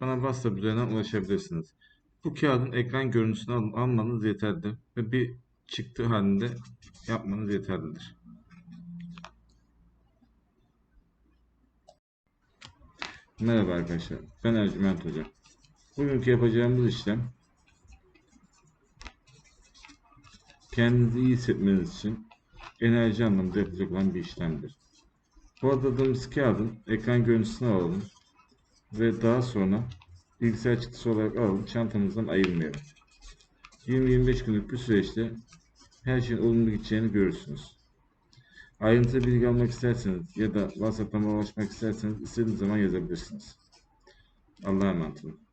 bana WhatsApp üzerinden ulaşabilirsiniz. Bu kağıdın ekran görüntüsünü al- almanız yeterlidir ve bir çıktı halinde yapmanız yeterlidir. Merhaba arkadaşlar, ben Ercüment Hoca. Bugünkü yapacağımız işlem kendinizi iyi hissetmeniz için enerji anlamında yapılacak olan bir işlemdir. Bu adadığımız kağıdın ekran görüntüsünü alalım ve daha sonra bilgisayar çıktısı olarak alalım çantamızdan ayırmayalım. 20-25 günlük bir süreçte her şeyin olumlu gideceğini görürsünüz. Ayrıntılı bilgi almak isterseniz ya da WhatsApp'tan ulaşmak isterseniz istediğiniz zaman yazabilirsiniz. Allah'a emanet olun.